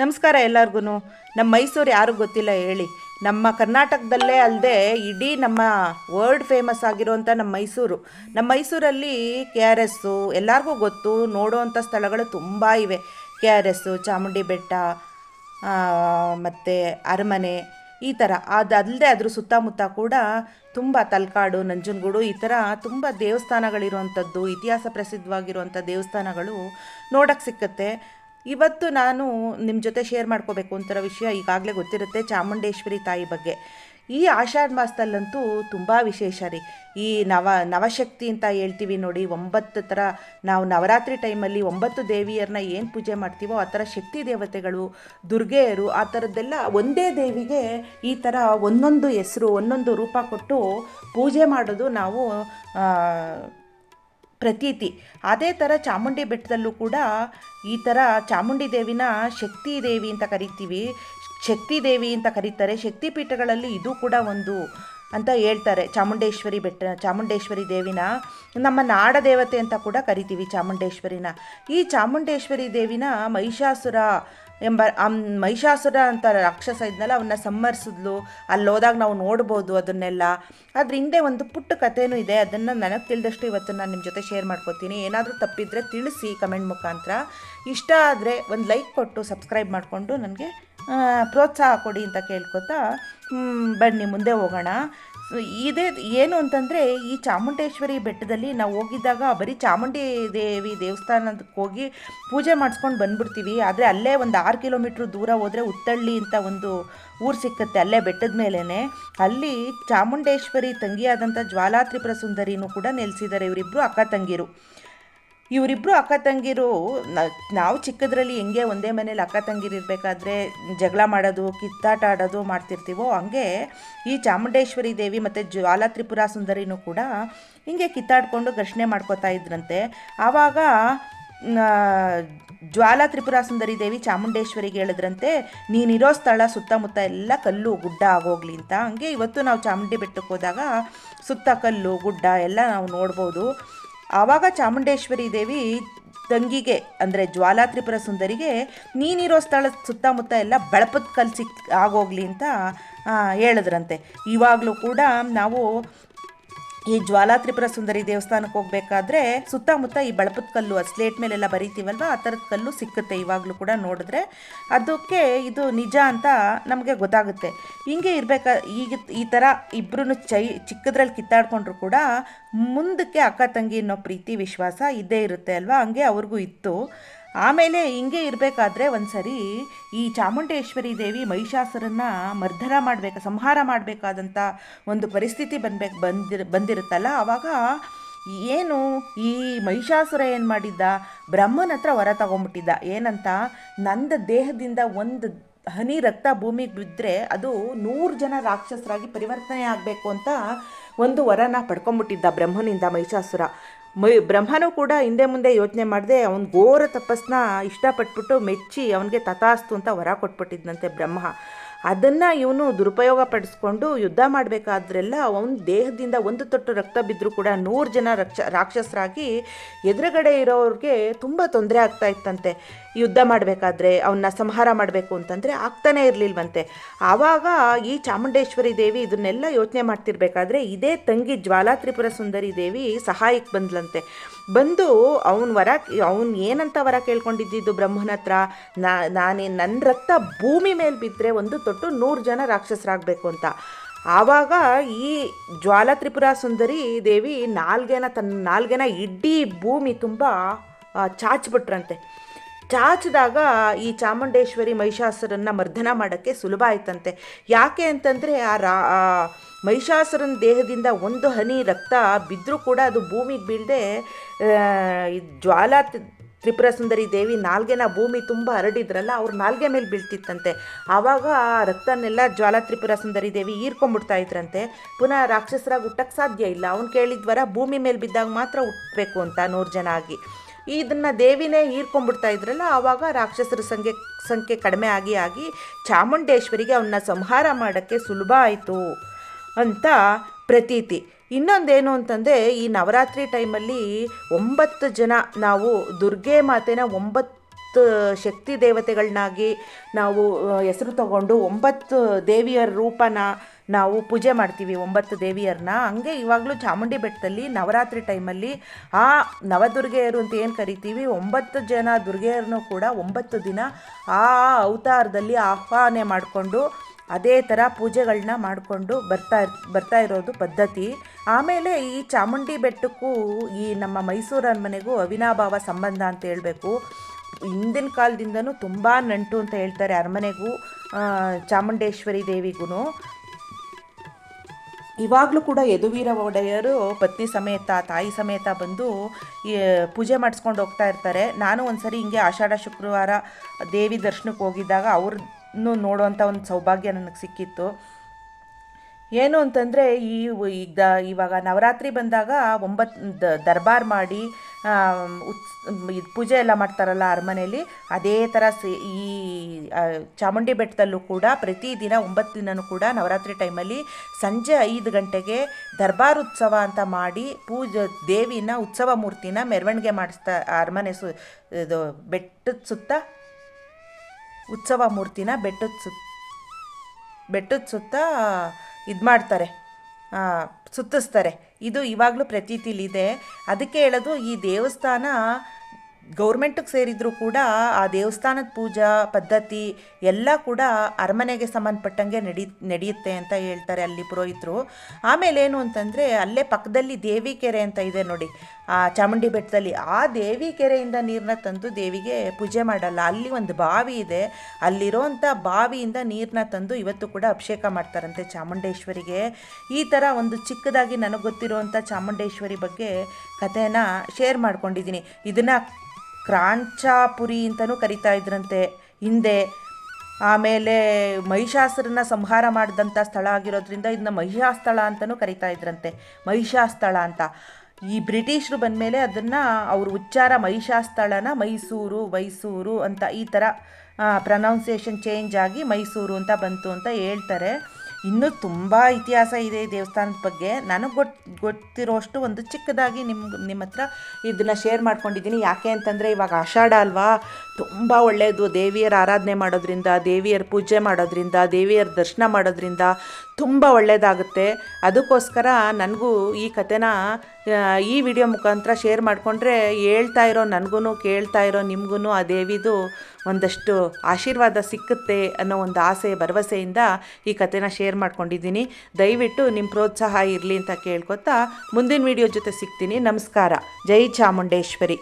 ನಮಸ್ಕಾರ ಎಲ್ಲರಿಗೂ ನಮ್ಮ ಮೈಸೂರು ಯಾರು ಗೊತ್ತಿಲ್ಲ ಹೇಳಿ. ನಮ್ಮ ಕರ್ನಾಟಕದಲ್ಲೇ ಅಲ್ಲದೆ ಇಡೀ ನಮ್ಮ ವರ್ಲ್ಡ್ ಫೇಮಸ್ ಆಗಿರುವಂಥ ನಮ್ಮ ಮೈಸೂರು. ನಮ್ಮ ಮೈಸೂರಲ್ಲಿ ಕೆ ಆರ್ ಎಸ್ಸು ಎಲ್ಲರಿಗೂ ಗೊತ್ತು. ನೋಡುವಂಥ ಸ್ಥಳಗಳು ತುಂಬ ಇವೆ. ಕೆ ಆರ್ ಎಸ್ಸು ಚಾಮುಂಡಿ ಬೆಟ್ಟ ಮತ್ತು ಅರಮನೆ ಈ ಥರ. ಅದು ಅಲ್ಲದೆ ಅದ್ರ ಸುತ್ತಮುತ್ತ ಕೂಡ ತುಂಬ ತಲ್ಕಾಡು, ನಂಜನಗೂಡು ಈ ಥರ ತುಂಬ ದೇವಸ್ಥಾನಗಳಿರುವಂಥದ್ದು, ಇತಿಹಾಸ ಪ್ರಸಿದ್ಧವಾಗಿರುವಂಥ ದೇವಸ್ಥಾನಗಳು ನೋಡೋಕ್ಕೆ ಸಿಕ್ಕತ್ತೆ. ಇವತ್ತು ನಾನು ನಿಮ್ಮ ಜೊತೆ ಶೇರ್ ಮಾಡ್ಕೋಬೇಕು ಅಂತಿರೋ ವಿಷಯ ಈಗಾಗಲೇ ಗೊತ್ತಿರುತ್ತೆ ಚಾಮುಂಡೇಶ್ವರಿ ತಾಯಿ ಬಗ್ಗೆ. ಈ ಆಷಾಢ ಮಾಸದಲ್ಲಂತೂ ತುಂಬ ವಿಶೇಷ ರೀ. ಈ ನವ, ನವಶಕ್ತಿ ಅಂತ ಹೇಳ್ತೀವಿ ನೋಡಿ, ಒಂಬತ್ತು ಥರ ನಾವು ನವರಾತ್ರಿ ಟೈಮಲ್ಲಿ ಒಂಬತ್ತು ದೇವಿಯರನ್ನ ಏನು ಪೂಜೆ ಮಾಡ್ತೀವೋ ಆ ಥರ ಶಕ್ತಿ ದೇವತೆಗಳು, ದುರ್ಗೆಯರು ಆ ಥರದ್ದೆಲ್ಲ ಒಂದೇ ದೇವಿಗೆ ಈ ಥರ ಒಂದೊಂದು ಹೆಸರು, ಒಂದೊಂದು ರೂಪ ಕೊಟ್ಟು ಪೂಜೆ ಮಾಡೋದು ನಾವು ಪ್ರತೀತಿ. ಅದೇ ಥರ ಚಾಮುಂಡಿ ಬೆಟ್ಟದಲ್ಲೂ ಕೂಡ ಈ ಥರ ಚಾಮುಂಡಿ ದೇವಿನ ಶಕ್ತಿ ದೇವಿ ಅಂತ ಕರಿತೀವಿ. ಶಕ್ತಿ ದೇವಿ ಅಂತ ಕರೀತಾರೆ. ಶಕ್ತಿ ಪೀಠಗಳಲ್ಲಿ ಇದು ಕೂಡ ಒಂದು ಅಂತ ಹೇಳ್ತಾರೆ. ಚಾಮುಂಡೇಶ್ವರಿ ಬೆಟ್ಟ, ಚಾಮುಂಡೇಶ್ವರಿ ದೇವಿನ ನಮ್ಮ ನಾಡ ದೇವತೆ ಅಂತ ಕೂಡ ಕರಿತೀವಿ ಚಾಮುಂಡೇಶ್ವರಿನ. ಈ ಚಾಮುಂಡೇಶ್ವರಿ ದೇವಿನ ಮಹಿಷಾಸುರ ಎಂಬ ಆ ಮಹಿಷಾಸುರ ಅಂತ ರಾಕ್ಷಸ ಇದ್ನಲ್ಲ ಅವನ್ನ ಸಂಹರಿಸಿದ್ಲು. ಅಲ್ಲಿ ಹೋದಾಗ ನಾವು ನೋಡ್ಬೋದು ಅದನ್ನೆಲ್ಲ. ಅದ್ರ ಹಿಂದೆ ಒಂದು ಪುಟ್ಟ ಕಥೆನೂ ಇದೆ. ಅದನ್ನು ನನಗೆ ತಿಳಿದಷ್ಟು ಇವತ್ತು ನಾನು ನಿಮ್ಮ ಜೊತೆ ಶೇರ್ ಮಾಡ್ಕೋತೀನಿ. ಏನಾದರೂ ತಪ್ಪಿದ್ರೆ ತಿಳಿಸಿ ಕಮೆಂಟ್ ಮುಖಾಂತರ. ಇಷ್ಟ ಆದರೆ ಒಂದು ಲೈಕ್ ಕೊಟ್ಟು ಸಬ್ಸ್ಕ್ರೈಬ್ ಮಾಡಿಕೊಂಡು ನನಗೆ ಪ್ರೋತ್ಸಾಹ ಕೊಡಿ ಅಂತ ಕೇಳ್ಕೊತಾ ಬನ್ನಿ, ಮುಂದೆ ಹೋಗೋಣ. ಇದೇ, ಏನು ಅಂತಂದರೆ, ಈ ಚಾಮುಂಡೇಶ್ವರಿ ಬೆಟ್ಟದಲ್ಲಿ ನಾವು ಹೋಗಿದ್ದಾಗ ಬರೀ ಚಾಮುಂಡಿ ದೇವಿ ದೇವಸ್ಥಾನಕ್ಕೆ ಹೋಗಿ ಪೂಜೆ ಮಾಡಿಸ್ಕೊಂಡು ಬಂದ್ಬಿಡ್ತೀವಿ. ಆದರೆ ಅಲ್ಲೇ ಒಂದು ಆರು ಕಿಲೋಮೀಟ್ರ್ ದೂರ ಹೋದರೆ ಉತ್ತಳ್ಳಿ ಅಂತ ಒಂದು ಊರು ಸಿಕ್ಕತ್ತೆ ಅಲ್ಲೇ ಬೆಟ್ಟದ ಮೇಲೇ ಅಲ್ಲಿ ಚಾಮುಂಡೇಶ್ವರಿ ತಂಗಿಯಾದಂಥ ಜ್ವಾಲಾತ್ರಿಪುರ ಸುಂದರಿನೂ ಕೂಡ ನೆಲೆಸಿದ್ದಾರೆ ಇವರಿಬ್ಬರು ಅಕ್ಕ ತಂಗಿರು. ಇವರಿಬ್ಬರು ಅಕ್ಕ ತಂಗಿರು ನಾವು ಚಿಕ್ಕದ್ರಲ್ಲಿ ಹೆಂಗೆ ಒಂದೇ ಮನೇಲಿ ಅಕ್ಕ ತಂಗಿರು ಇರಬೇಕಾದ್ರೆ ಜಗಳ ಮಾಡೋದು, ಕಿತ್ತಾಟ ಆಡೋದು ಮಾಡ್ತಿರ್ತೀವೋ ಹಂಗೆ ಈ ಚಾಮುಂಡೇಶ್ವರಿ ದೇವಿ ಮತ್ತು ಜ್ವಾಲ ತ್ರಿಪುರ ಸುಂದರಿನೂ ಕೂಡ ಹಿಂಗೆ ಕಿತ್ತಾಡ್ಕೊಂಡು ಘರ್ಷಣೆ ಮಾಡ್ಕೋತಾ ಇದ್ರಂತೆ. ಆವಾಗ ಜ್ವಾಲಾ ತ್ರಿಪುರ ಸುಂದರಿ ದೇವಿ ಚಾಮುಂಡೇಶ್ವರಿಗೆ ಹೇಳಿದ್ರಂತೆ, ನೀನಿರೋ ಸ್ಥಳ ಸುತ್ತಮುತ್ತ ಎಲ್ಲ ಕಲ್ಲು ಗುಡ್ಡ ಆಗೋಗ್ಲಿ ಅಂತ. ಹಂಗೆ ಇವತ್ತು ನಾವು ಚಾಮುಂಡಿ ಬೆಟ್ಟಕ್ಕೆ ಹೋದಾಗ ಸುತ್ತ ಕಲ್ಲು, ಗುಡ್ಡ ಎಲ್ಲ ನಾವು ನೋಡ್ಬೋದು. ಆವಾಗ ಚಾಮುಂಡೇಶ್ವರಿ ದೇವಿ ತಂಗಿಗೆ ಅಂದರೆ ಜ್ವಾಲಾ ತ್ರಿಪುರ ಸುಂದರಿಗೆ ನೀನಿರೋ ಸ್ಥಳ ಸುತ್ತಮುತ್ತ ಎಲ್ಲ ಬೆಳಪದ ಕಲ್ಸಿ ಆಗೋಗ್ಲಿ ಅಂತ ಹೇಳಿದ್ರಂತೆ. ಇವಾಗಲೂ ಕೂಡ ನಾವು ಈ ಜ್ವಾಲಾ ತ್ರಿಪುರ ಸುಂದರಿ ದೇವಸ್ಥಾನಕ್ಕೆ ಹೋಗ್ಬೇಕಾದ್ರೆ ಸುತ್ತಮುತ್ತ ಈ ಬಳಪದ ಕಲ್ಲು ಸ್ಲೇಟ್ ಮೇಲೆಲ್ಲ ಬರೀತೀವಲ್ವ? ಆ ಥರದ ಕಲ್ಲು ಸಿಕ್ಕುತ್ತೆ ಇವಾಗಲೂ ಕೂಡ ನೋಡಿದ್ರೆ. ಅದಕ್ಕೆ ಇದು ನಿಜ ಅಂತ ನಮಗೆ ಗೊತ್ತಾಗುತ್ತೆ. ಹಿಂಗೆ ಇರಬೇಕಾ, ಈಗ ಈ ಥರ ಇಬ್ಬರೂ ಚೈ, ಚಿಕ್ಕದ್ರಲ್ಲಿ ಕಿತ್ತಾಡ್ಕೊಂಡ್ರು ಕೂಡ ಮುಂದಕ್ಕೆ ಅಕ್ಕ ತಂಗಿ ಅನ್ನೋ ಪ್ರೀತಿ, ವಿಶ್ವಾಸ ಇದ್ದೇ ಇರುತ್ತೆ ಅಲ್ವಾ? ಹಂಗೆ ಅವ್ರಿಗೂ ಇತ್ತು. ಆಮೇಲೆ ಹಿಂಗೆ ಇರಬೇಕಾದ್ರೆ ಒಂದು ಸರಿ ಈ ಚಾಮುಂಡೇಶ್ವರಿ ದೇವಿ ಮಹಿಷಾಸುರನ್ನ ಮರ್ಧನ ಮಾಡಬೇಕು, ಸಂಹಾರ ಮಾಡಬೇಕಾದಂಥ ಒಂದು ಪರಿಸ್ಥಿತಿ ಬಂದಬೇಕು, ಬಂದಿರ್, ಬಂದಿರುತ್ತಲ್ಲ ಆವಾಗ ಏನು ಈ ಮಹಿಷಾಸುರ ಏನು ಮಾಡಿದ್ದ? ಬ್ರಹ್ಮನ ಹತ್ರ ವರ ತಗೊಂಬಿಟ್ಟಿದ್ದ. ಏನಂತ? ನಂದ ದೇಹದಿಂದ ಒಂದು ಹನಿ ರಕ್ತ ಭೂಮಿಗೆ ಬಿದ್ದರೆ ಅದು ನೂರು ಜನ ರಾಕ್ಷಸರಾಗಿ ಪರಿವರ್ತನೆ ಆಗಬೇಕು ಅಂತ ಒಂದು ವರನ ಪಡ್ಕೊಂಬಿಟ್ಟಿದ್ದ ಬ್ರಹ್ಮನಿಂದ ಮಹಿಷಾಸುರ. ಮೈ ಬ್ರಹ್ಮನೂ ಕೂಡ ಹಿಂದೆ ಮುಂದೆ ಯೋಚನೆ ಮಾಡದೆ, ಅವನ ಘೋರ ತಪಸ್ಸನ್ನ ಇಷ್ಟಪಟ್ಬಿಟ್ಟು ಮೆಚ್ಚಿ ಅವನಿಗೆ ತಥಾಸ್ತು ಅಂತ ವರ ಕೊಟ್ಬಿಟ್ಟಿದ್ದಂತೆ ಬ್ರಹ್ಮ. ಅದನ್ನು ಇವನು ದುರುಪಯೋಗ ಪಡಿಸ್ಕೊಂಡು ಯುದ್ಧ ಮಾಡಬೇಕಾದ್ರೆಲ್ಲ ಅವನ ದೇಹದಿಂದ ಒಂದು ತೊಟ್ಟು ರಕ್ತ ಬಿದ್ದರೂ ಕೂಡ ನೂರು ಜನ ರಕ್ಷ, ರಾಕ್ಷಸರಾಗಿ ಎದುರುಗಡೆ ಇರೋರಿಗೆ ತುಂಬ ತೊಂದರೆ ಆಗ್ತಾ ಇತ್ತಂತೆ. ಯುದ್ಧ ಮಾಡಬೇಕಾದ್ರೆ ಅವನ್ನ ಸಂಹಾರ ಮಾಡಬೇಕು ಅಂತಂದರೆ ಆಗ್ತಾನೇ ಇರಲಿಲ್ವಂತೆ. ಆವಾಗ ಈ ಚಾಮುಂಡೇಶ್ವರಿ ದೇವಿ ಇದನ್ನೆಲ್ಲ ಯೋಚನೆ ಮಾಡ್ತಿರ್ಬೇಕಾದ್ರೆ ಇದೇ ತಂಗಿ ಜ್ವಾಲಾ ತ್ರಿಪುರ ಸುಂದರಿ ದೇವಿ ಸಹಾಯಕ್ಕೆ ಬಂದ್ಲಂತೆ. ಬಂದು ಅವನ ವರ, ಅವನು ಏನಂತ ವರ ಕೇಳ್ಕೊಂಡಿದ್ದಿದ್ದು ಬ್ರಹ್ಮನ ಹತ್ರ? ನಾನೇ ನನ್ನ ರಕ್ತ ಭೂಮಿ ಮೇಲೆ ಬಿದ್ದರೆ ಒಂದು ತೊಟ್ಟು ನೂರು ಜನ ರಾಕ್ಷಸರಾಗಬೇಕು ಅಂತ. ಆವಾಗ ಈ ಜ್ವಾಲಾ ತ್ರಿಪುರ ಸುಂದರಿ ದೇವಿ ನಾಲ್ಗೆನ ತನ್ನ ನಾಲ್ಗೆನ ಇಡೀ ಭೂಮಿ ತುಂಬ ಚಾಚ್ಬಿಟ್ರಂತೆ. ಚಾಚಿದಾಗ ಈ ಚಾಮುಂಡೇಶ್ವರಿ ಮಹಿಷಾಸುರನ್ನ ಮರ್ದನ ಮಾಡೋಕ್ಕೆ ಸುಲಭ ಆಯ್ತಂತೆ. ಯಾಕೆ ಅಂತಂದರೆ ಆ ರಾ ಮಹಿಷಾಸುರನ ದೇಹದಿಂದ ಒಂದು ಹನಿ ರಕ್ತ ಬಿದ್ದರೂ ಕೂಡ ಅದು ಭೂಮಿಗೆ ಬೀಳದೆ ಜ್ವಾಲಾ ತ್ರಿಪುರ ಸುಂದರಿ ದೇವಿ ನಾಲ್ಗೆನ ಭೂಮಿ ತುಂಬ ಹರಡಿದ್ರಲ್ಲ, ಅವ್ರ ನಾಲ್ಗೆ ಮೇಲೆ ಬೀಳ್ತಿತ್ತಂತೆ. ಆವಾಗ ಆ ರಕ್ತನೆಲ್ಲ ಜ್ವಾಲಾ ತ್ರಿಪುರ ಸುಂದರಿ ದೇವಿ ಹೀರ್ಕೊಂಡ್ಬಿಡ್ತಾ ಇದ್ರಂತೆ. ಪುನಃ ರಾಕ್ಷಸರಾಗಿ ಹುಟ್ಟಕ್ಕೆ ಸಾಧ್ಯ ಇಲ್ಲ. ಅವ್ನು ಕೇಳಿದ್ವರ ಭೂಮಿ ಮೇಲೆ ಬಿದ್ದಾಗ ಮಾತ್ರ ಹುಟ್ಟಬೇಕು ಅಂತ ನೂರು ಜನ ಆಗಿ. ಇದನ್ನು ದೇವಿನೇ ಹೀರ್ಕೊಂಡ್ಬಿಡ್ತಾ ಇದ್ರಲ್ಲ, ಆವಾಗ ರಾಕ್ಷಸರ ಸಂಖ್ಯೆ ಸಂಖ್ಯೆ ಕಡಿಮೆ ಆಗಿ ಆಗಿ ಚಾಮುಂಡೇಶ್ವರಿಗೆ ಅವನ್ನ ಸಂಹಾರ ಮಾಡೋಕ್ಕೆ ಸುಲಭ ಆಯಿತು ಅಂತ ಪ್ರತೀತಿ. ಇನ್ನೊಂದೇನು ಅಂತಂದರೆ, ಈ ನವರಾತ್ರಿ ಟೈಮಲ್ಲಿ ಒಂಬತ್ತು ಜನ ನಾವು ದುರ್ಗೆ ಮಾತೆನ ಒಂಬತ್ತು ಶಕ್ತಿ ದೇವತೆಗಳನ್ನಾಗಿ ನಾವು ಹೆಸರು ತಗೊಂಡು ಒಂಬತ್ತು ದೇವಿಯರ ರೂಪನ ನಾವು ಪೂಜೆ ಮಾಡ್ತೀವಿ, ಒಂಬತ್ತು ದೇವಿಯರನ್ನ. ಹಂಗೆ ಇವಾಗಲೂ ಚಾಮುಂಡಿ ಬೆಟ್ಟದಲ್ಲಿ ನವರಾತ್ರಿ ಟೈಮಲ್ಲಿ ಆ ನವದುರ್ಗೆಯರು ಅಂತ ಏನು ಕರಿತೀವಿ, ಒಂಬತ್ತು ಜನ ದುರ್ಗೆಯರನ್ನು ಕೂಡ ಒಂಬತ್ತು ದಿನ ಆ ಅವತಾರದಲ್ಲಿ ಆಹ್ವಾನೆ ಮಾಡಿಕೊಂಡು ಅದೇ ಥರ ಪೂಜೆಗಳನ್ನ ಮಾಡಿಕೊಂಡು ಬರ್ತಾ ಬರ್ತಾ ಇರೋದು ಪದ್ಧತಿ. ಆಮೇಲೆ ಈ ಚಾಮುಂಡಿ ಬೆಟ್ಟಕ್ಕೂ ಈ ನಮ್ಮ ಮೈಸೂರು ಅರಮನೆಗೂ ಅವಿನಾಭಾವ ಸಂಬಂಧ ಅಂತ ಹೇಳಬೇಕು. ಹಿಂದಿನ ಕಾಲದಿಂದನೂ ತುಂಬ ನಂಟು ಅಂತ ಹೇಳ್ತಾರೆ ಅರಮನೆಗೂ ಚಾಮುಂಡೇಶ್ವರಿ ದೇವಿಗೂ ಇವಾಗಲೂ ಕೂಡ ಯದುವೀರ ಒಡೆಯರು ಪತ್ನಿ ಸಮೇತ, ತಾಯಿ ಸಮೇತ ಬಂದು ಪೂಜೆ ಮಾಡಿಸ್ಕೊಂಡು ಹೋಗ್ತಾ ಇರ್ತಾರೆ. ನಾನು ಒಂದ್ಸರಿ ಹಿಂಗೆ ಆಷಾಢ ಶುಕ್ರವಾರ ದೇವಿ ದರ್ಶನಕ್ಕೆ ಹೋಗಿದ್ದಾಗ ಅವ್ರನ್ನು ನೋಡುವಂಥ ಒಂದು ಸೌಭಾಗ್ಯ ನನಗೆ ಸಿಕ್ಕಿತ್ತು. ಏನು ಅಂತಂದರೆ ಈ ಈಗ ಇವಾಗ ನವರಾತ್ರಿ ಬಂದಾಗ ಒಂಬತ್ತು ದರ್ಬಾರ್ ಮಾಡಿ ಉತ್ಸ್ ಇದು ಪೂಜೆ ಎಲ್ಲ ಮಾಡ್ತಾರಲ್ಲ ಅರಮನೆಯಲ್ಲಿ ಅದೇ ಥರ ಈ ಚಾಮುಂಡಿ ಬೆಟ್ಟದಲ್ಲೂ ಕೂಡ ಪ್ರತಿದಿನ ಒಂಬತ್ತು ದಿನವೂ ಕೂಡ ನವರಾತ್ರಿ ಟೈಮಲ್ಲಿ ಸಂಜೆ ಐದು ಗಂಟೆಗೆ ದರ್ಬಾರ್ ಉತ್ಸವ ಅಂತ ಮಾಡಿ ಪೂಜೆ, ದೇವಿನ ಉತ್ಸವ ಮೂರ್ತಿನ ಮೆರವಣಿಗೆ ಮಾಡಿಸ್ತಾ, ಅರಮನೆ ಸು, ಇದು ಬೆಟ್ಟದ ಸುತ್ತ, ಉತ್ಸವ ಮೂರ್ತಿನ ಬೆಟ್ಟದ ಸುತ್ತ ಬೆಟ್ಟದ ಸುತ್ತ ಇದು ಮಾಡ್ತಾರೆ ಸುತ್ತಿಸ್ತಾರೆ. ಇದು ಇವಾಗಲೂ ಪ್ರತೀತಿಲಿದೆ. ಅದಕ್ಕೆ ಹೇಳೋದು ಈ ದೇವಸ್ಥಾನ ಗೌರ್ಮೆಂಟಿಗೆ ಸೇರಿದರೂ ಕೂಡ ಆ ದೇವಸ್ಥಾನದ ಪೂಜಾ ಪದ್ಧತಿ ಎಲ್ಲ ಕೂಡ ಅರಮನೆಗೆ ಸಂಬಂಧಪಟ್ಟಂಗೆ ನಡಿ, ನಡೆಯುತ್ತೆ ಅಂತ ಹೇಳ್ತಾರೆ ಅಲ್ಲಿ ಪುರೋಹಿತರು. ಆಮೇಲೆ ಏನು ಅಂತಂದರೆ ಅಲ್ಲೇ ಪಕ್ಕದಲ್ಲಿ ದೇವಿ ಕೆರೆ ಅಂತ ಇದೆ ನೋಡಿ. ಆ ಚಾಮುಂಡಿ ಬೆಟ್ಟದಲ್ಲಿ ಆ ದೇವಿ ಕೆರೆಯಿಂದ ನೀರನ್ನ ತಂದು ದೇವಿಗೆ ಪೂಜೆ ಮಾಡಲ್ಲ. ಅಲ್ಲಿ ಒಂದು ಬಾವಿ ಇದೆ. ಅಲ್ಲಿರೋಂಥ ಬಾವಿಯಿಂದ ನೀರನ್ನ ತಂದು ಇವತ್ತು ಕೂಡ ಅಭಿಷೇಕ ಮಾಡ್ತಾರಂತೆ ಚಾಮುಂಡೇಶ್ವರಿಗೆ. ಈ ಥರ ಒಂದು ಚಿಕ್ಕದಾಗಿ ನನಗೆ ಗೊತ್ತಿರುವಂಥ ಚಾಮುಂಡೇಶ್ವರಿ ಬಗ್ಗೆ ಕಥೆನ ಶೇರ್ ಮಾಡ್ಕೊಂಡಿದ್ದೀನಿ. ಇದನ್ನು ಕ್ರಾಂಚಾಪುರಿ ಅಂತಲೂ ಕರಿತಾ ಇದ್ರಂತೆ. ಹಿಂದೆ ಆಮೇಲೆ ಮಹಿಷಾಸುರನ ಸಂಹಾರ ಮಾಡಿದಂಥ ಸ್ಥಳ ಆಗಿರೋದ್ರಿಂದ ಇದನ್ನ ಮಹಿಷಾಸ್ಥಳ ಅಂತಲೂ ಕರಿತಾ ಇದ್ರಂತೆ. ಮಹಿಷಾಸ್ಥಳ ಅಂತ. ಈ ಬ್ರಿಟಿಷರು ಬಂದಮೇಲೆ ಅದನ್ನು ಅವರು ಉಚ್ಚಾರ ಮಹಿಷಾಸ್ಥಳನ ಮೈಸೂರು ಮೈಸೂರು ಅಂತ ಈ ಥರ ಪ್ರನೌನ್ಸಿಯೇಷನ್ ಚೇಂಜ್ ಆಗಿ ಮೈಸೂರು ಅಂತ ಬಂತು ಅಂತ ಹೇಳ್ತಾರೆ. ಇನ್ನೂ ತುಂಬ ಇತಿಹಾಸ ಇದೆ ಈ ದೇವಸ್ಥಾನದ ಬಗ್ಗೆ. ನನಗೆ ಗೊತ್ ಗೊತ್ತಿರೋಷ್ಟು ಒಂದು ಚಿಕ್ಕದಾಗಿ ನಿಮ್ಮ ನಿಮ್ಮ ಹತ್ರ ಇದನ್ನು ಶೇರ್ ಮಾಡ್ಕೊಂಡಿದ್ದೀನಿ. ಯಾಕೆ ಅಂತಂದರೆ ಇವಾಗ ಆಷಾಢ ಅಲ್ವಾ? ತುಂಬ ಒಳ್ಳೆಯದು ದೇವಿಯರ ಆರಾಧನೆ ಮಾಡೋದ್ರಿಂದ, ದೇವಿಯರ ಪೂಜೆ ಮಾಡೋದ್ರಿಂದ, ದೇವಿಯರ ದರ್ಶನ ಮಾಡೋದ್ರಿಂದ. ತುಂಬ ಒಳ್ಳೆಯದಾಗುತ್ತೆ ಅದಕ್ಕೋಸ್ಕರ ನನಗೂ ಈ ಕಥೆನ ಈ ವಿಡಿಯೋ ಮುಖಾಂತರ ಶೇರ್ ಮಾಡಿಕೊಂಡ್ರೆ ಹೇಳ್ತಾ ಇರೋ ನನಗೂ ಕೇಳ್ತಾ ಇರೋ ನಿಮಗೂ ಆ ದೇವಿದು ಒಂದಷ್ಟು ಆಶೀರ್ವಾದ ಸಿಕ್ಕುತ್ತೆ ಅನ್ನೋ ಒಂದು ಆಸೆ, ಭರವಸೆಯಿಂದ ಈ ಕಥೆನ ಶೇರ್ ಮಾಡ್ಕೊಂಡಿದ್ದೀನಿ. ದಯವಿಟ್ಟು ನಿಮ್ಮ ಪ್ರೋತ್ಸಾಹ ಇರಲಿ ಅಂತ ಕೇಳ್ಕೊತಾ ಮುಂದಿನ ವಿಡಿಯೋ ಜೊತೆ ಸಿಗ್ತೀನಿ. ನಮಸ್ಕಾರ. ಜೈ ಚಾಮುಂಡೇಶ್ವರಿ.